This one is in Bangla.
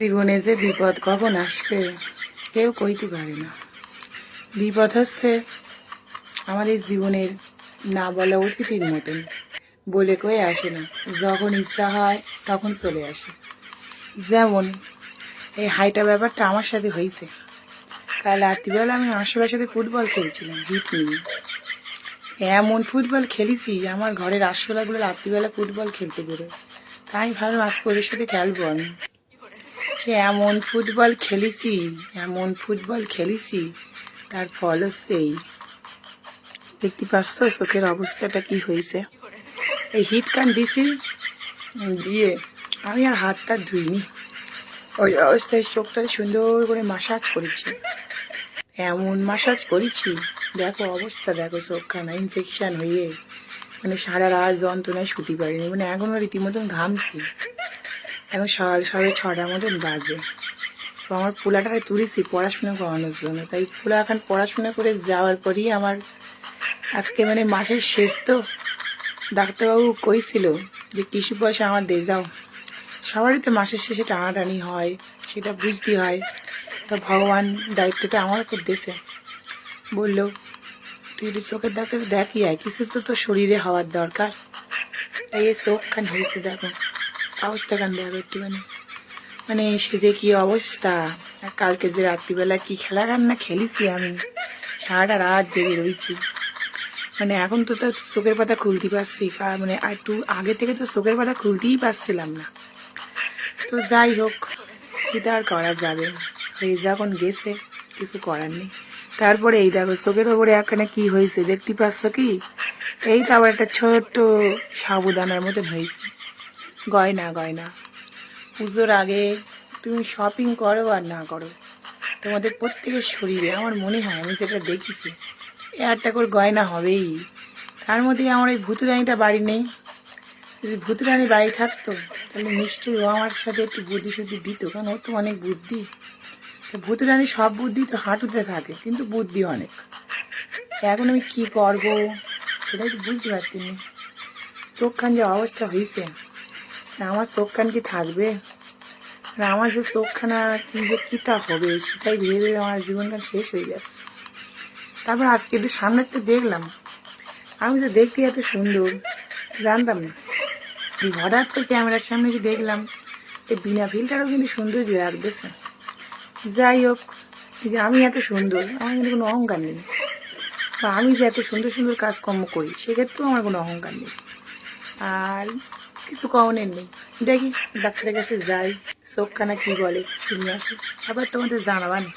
জীবনে যে বিপদ কখন আসবে, কেউ কইতে পারে না। বিপদ হচ্ছে আমাদের জীবনের না বলা অতিথির মতন। বলে কয়ে আসে না, যখন ইচ্ছা হয় তখন চলে আসে। যেমন, এই হাইটা ব্যাপারটা আমার সাথে হয়েছে কাল রাত্রিবেলা আমি আশেপাশে সাথে ফুটবল খেলছিলাম হিট নিয়ে। এমন ফুটবল খেলেছি, আমার ঘরের আশোলাগুলো রাত্রিবেলা ফুটবল খেলতে বেরোয়। তাই ভাবলাম আজকে ওদের সাথে খেলব আমি। সে এমন ফুটবল খেলেছি, এমন ফুটবল খেলেছি, তার ফল এই। দেখতে পাচ্ছ চোখের অবস্থাটা কি হয়েছে? এই হিট কান দিছি, দিয়ে আমি আর হাতটা ধুইনি। ওই অবস্থায় চোখটা সুন্দর করে মাসাজ করেছি। এমন মাসাজ করেছি, দেখো অবস্থা, দেখো চোখখানা ইনফেকশান হয়ে মানে সারা রাত যন্ত্রণায় শুতে পারিনি মানে এখনও রীতিমতন ঘামছি। এখন সকাল সবে ছটার মতন বাজে। তো আমার পোলাটাকে তুলেছি পড়াশোনা করানোর জন্য। তাই পোলা এখন পড়াশোনা করে যাওয়ার পরই আমার আজকে মানে মাসের শেষ তো। ডাক্তারবাবু কইছিল যে কিছু পয়সা আমার দিয়ে যাও সবারই তো মাসের শেষে টানাটানি হয়, সেটা বুঝতে হয়। তো ভগবান দায়িত্বটা আমার উপর দিয়েছে। বলল, তুই যদি চোখের ডাক্তার দেখি আয়, কিছু তো তোর শরীরে হওয়ার দরকার। তাই এই চোখ খান হয়েছে দেখো। অবস্থা খান দেখো একটুখানি মানে সে যে কি অবস্থা? কালকে যে রাত্রিবেলা কি খেলা রান্না খেলিছি আমি? সারাটা রাত জেগে রয়েছি মানে এখন তো তো চোখের পাতা খুলতে পারছি। মানে একটু আগে থেকে তো চোখের পাতা খুলতেই পারছিলাম না। তো যাই হোক এটা আর করা যাবে? হয়ে যখন গেছে, কিছু করার নেই। তারপরে এই দেখো, চোখের ওপরে একখানে কি হয়েছে দেখতে পাচ্ছ কি? এইটা আবার একটা ছোট্ট সাবুদানার মতন হয়েছে। গয়না গয়না। পুজোর আগে তুমি শপিং করো আর না করো। তোমাদের প্রত্যেকের শরীরে, আমার মনে হয়, আমি যেটা দেখেছি একটা করে গয়না হবেই। তার মধ্যে আমার ওই ভুতুরানিটা বাড়ি নেই। যদি ভুতুরানি বাড়ি থাকতো, তাহলে নিশ্চয়ই ও আমার সাথে একটু বুদ্ধি শুদ্ধি দিত, কারণ ওর তো অনেক বুদ্ধি। তো ভুতুরানি সব বুদ্ধি তো হাঁটুতে থাকে, কিন্তু বুদ্ধি অনেক। এখন আমি কী করব, সেটাই তো বুঝতে পারছি না চোখ কান যে অবস্থা হয়েছে আমার চোখ কান কি থাকবে? আমার যে চোখখানা যে কিটা হবে, সেটাই ভেবে আমার জীবনটা শেষ হয়ে যাচ্ছে। তারপর আজকে একটু সামনে তো দেখলাম। আমি যে দেখতে এত সুন্দর, জানতাম না। হঠাৎ করে ক্যামেরার সামনে যে দেখলাম এই বিনা ফিল্টারও কিন্তু সুন্দর লাগতেছে যাই হোক যে আমি এত সুন্দর, আমার কিন্তু কোনো অহংকার নেই। আমি যে এত সুন্দর সুন্দর কাজকর্ম করি, সেক্ষেত্রেও আমার কোনো অহংকার নেই। আর কিছু কমনের নেই। দেখি, ডাক্তারের কাছে যাই, চোখখানা কি বলে, শুনে আসি। আবার তোমাদের জানাবানি